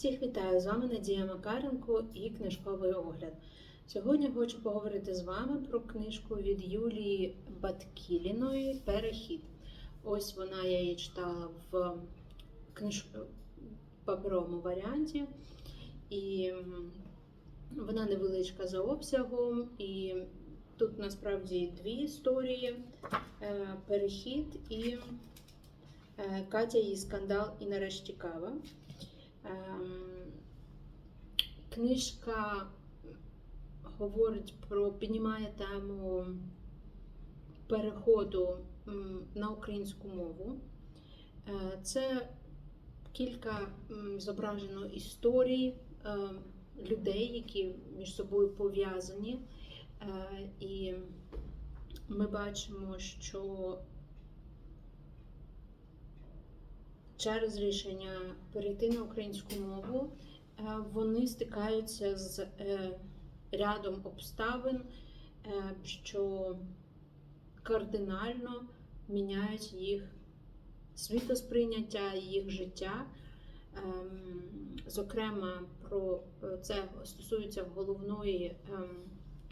Всіх вітаю! З вами Надія Макаренко і книжковий огляд. Сьогодні хочу поговорити з вами про книжку від Юлії Баткіліної Перехід. Ось вона я її читала в книж... паперовому варіанті, і вона невеличка за обсягом. І тут насправді дві історії: Е, перехід і е, Катя її скандал і нарешті кава. Ем, Книжка говорить про піднімає тему переходу на українську мову. Е, Це кілька зображено історій е, людей, які між собою пов'язані. Е, І ми бачимо, що через рішення перейти на українську мову е, вони стикаються з е, рядом обставин, е, що кардинально міняють їх світосприйняття, їх життя. Ем, Зокрема, про це стосується головної, ем,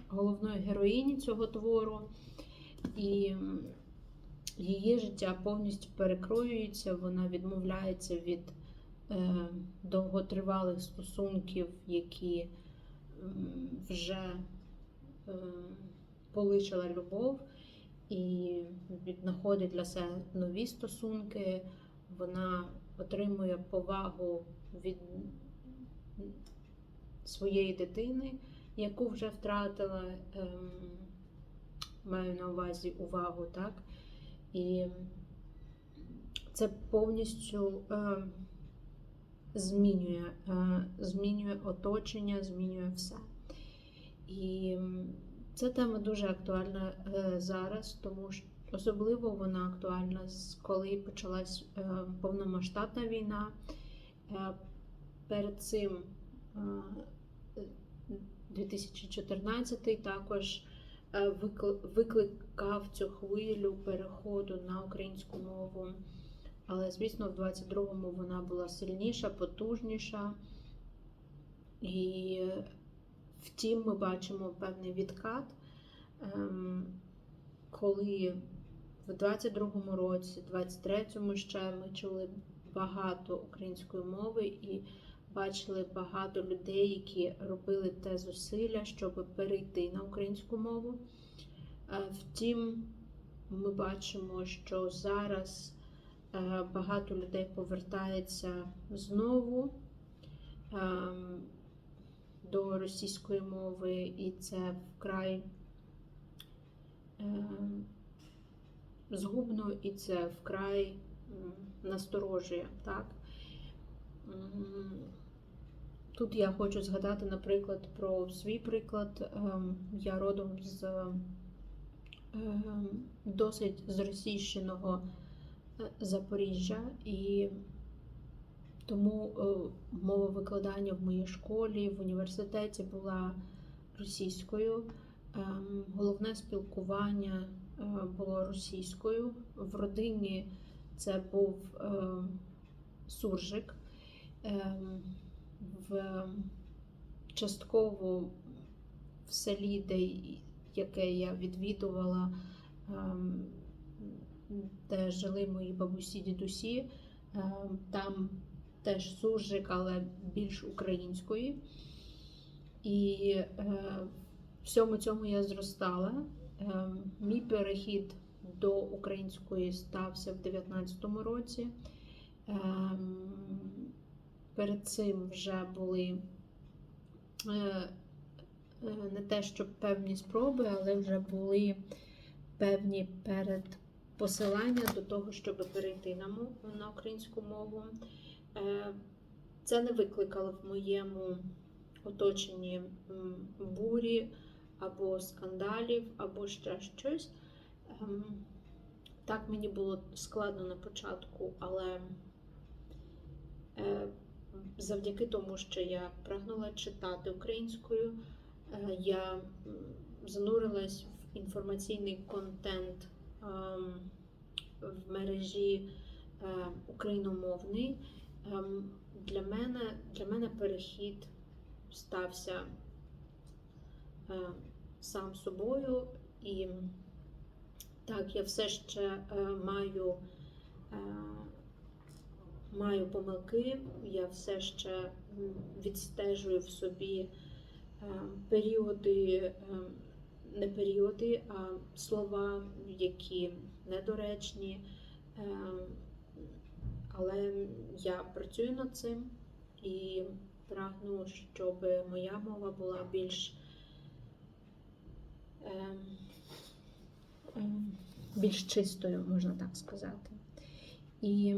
головної героїні цього твору. І її життя повністю перекроюється, вона відмовляється від е, довготривалих стосунків, які м, вже е, полишила любов, і віднаходить для себе нові стосунки. Вона отримує повагу від своєї дитини, яку вже втратила. Ем, маю на увазі увагу, так? І це повністю е, змінює, е, змінює оточення, змінює все. І ця тема дуже актуальна е, зараз, тому що особливо вона актуальна, коли почалась е, повномасштабна війна. Е, перед цим е, 2014 також викликав цю хвилю переходу на українську мову. Але, звісно, в 22-му вона була сильніша, потужніша. І втім, ми бачимо певний відкат, ем, коли в 22-му році, 23-му ще ми чули багато української мови і бачили багато людей, які робили те зусилля, щоб перейти на українську мову. Е, Втім, ми бачимо, що зараз е, багато людей повертається знову ем, до російської мови, і це вкрай ем, згубно, і це вкрай насторожує. Так? Тут я хочу згадати, наприклад, про свій приклад. Ем, Я родом з ем, досить зросійщеного е, Запоріжжя, і тому е, мова викладання в моїй школі, в університеті була російською. Ем, Головне спілкування е, було російською. В родині це був суржик. Ем, В частково в селі, де, яке я відвідувала, ем, де жили мої бабусі, дідусі, ем, там теж суржик, але більш української. І е, всьому цьому я зростала. Ем, Мій перехід до української стався в 19-му році. Перед цим вже були е, е, не те, що певні спроби, але вже були певні передпосилання до того, щоб перейти на, українську мову. Е, Це не викликало в моєму оточенні бурі або скандалів, або ще щось. Ем, Так мені було складно на початку, але завдяки тому, що я прагнула читати українською, е, я занурилась в інформаційний контент ем, в мережі е, україномовний. Ем, для мене, для мене перехід стався е, сам собою, і так, я все ще маю, маю помилки, я все ще відстежую в собі е, періоди, е, не періоди, а слова, які недоречні. Е, але я працюю над цим і прагну, щоб моя мова була більш більш чистою, можна так сказати. І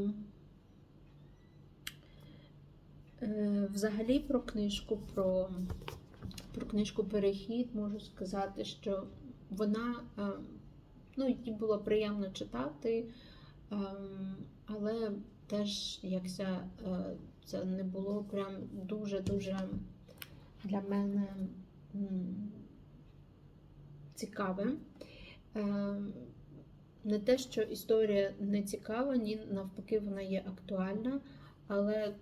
взагалі про книжку, про, про книжку Перехід можу сказати, що вона, е, ну, її було приємно читати, ем, але теж е, це не було прям дуже-дуже для мене м, цікавим. Е, Не те, що історія не цікава, ні навпаки, вона є актуальна. Але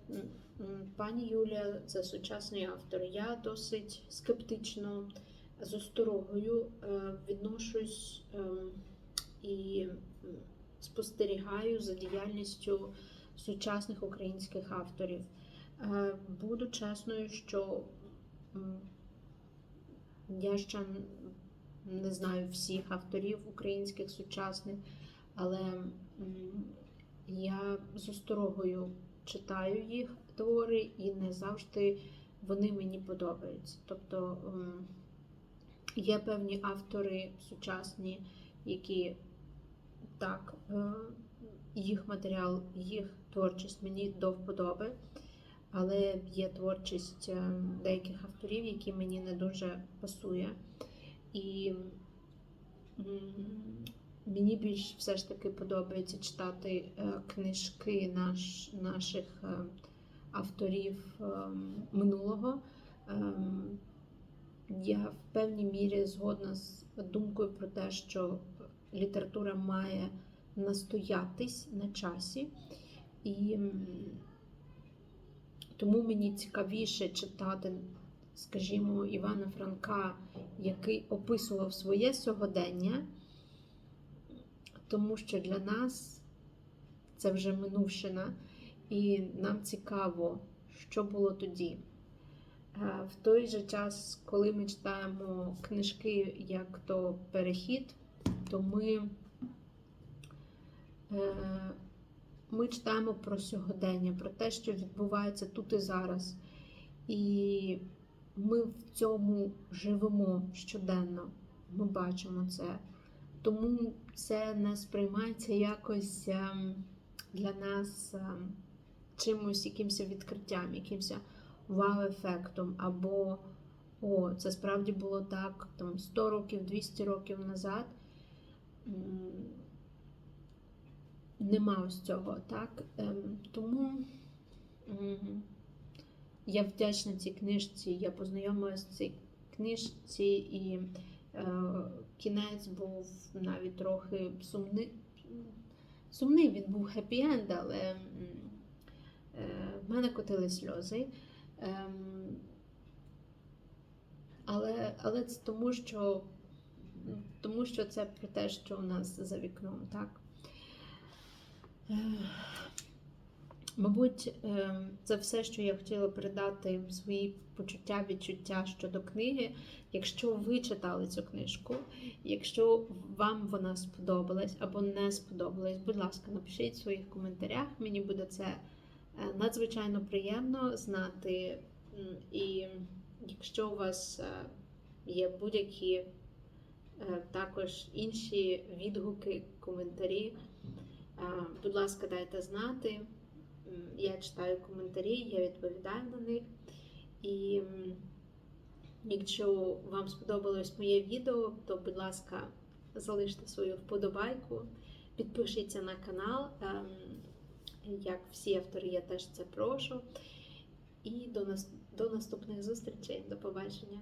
пані Юлія це сучасний автор. Я досить скептично з осторогою е, відношусь ем, і спостерігаю за діяльністю сучасних українських авторів. Е, Буду чесною, що я ще не знаю всіх авторів українських сучасних, але я з осторогою читаю їх твори і не завжди вони мені подобаються. Тобто є певні автори сучасні, які так, е, їх матеріал, їх творчість мені до вподоби, але є творчість е, деяких авторів, які мені не дуже пасує. І мені більш все ж таки подобається читати е, книжки наш, наших е, авторів е, минулого. Я в певній мірі згодна з думкою про те, що література має настоятись на часі. І тому мені цікавіше читати, скажімо, Івана Франка, який описував своє сьогодення, тому що для нас це вже минувшина, і нам цікаво, що було тоді. Е, В той же час, коли ми читаємо книжки, як то перехід, то ми, е, ми читаємо про сьогодення, про те, що відбувається тут і зараз. І ми в цьому живемо щоденно. Ми бачимо це. Тому це не сприймається якось ем, для нас ем, чимось, якимось відкриттям, якимось вау-ефектом, або о, це справді було так там 100 років, 200 років назад. Нема ось цього, так? Ем, Тому я вдячна цій книжці, я познайомилася з цій книжці, і кінець був навіть трохи сумний. Сумний він був хеппі-енд, але е, в мене котили сльози. Ем, але, але це тому, що, тому що це про те, що у нас за вікном, так? Мабуть, е, це все, що я хотіла передати свої почуття, відчуття щодо книги. Якщо ви читали цю книжку, якщо вам вона сподобалась або не сподобалась, будь ласка, напишіть в своїх коментарях. Мені буде це е, надзвичайно приємно знати. І якщо у вас е, є будь-які е, також інші відгуки, коментарі, будь ласка, дайте знати. Я читаю коментарі, я відповідаю на них. І якщо вам сподобалось моє відео, то, будь ласка, залиште свою вподобайку, підпишіться на канал. Ем, Як всі автори, я теж це прошу. І до, нас, до наступних зустрічей. До побачення.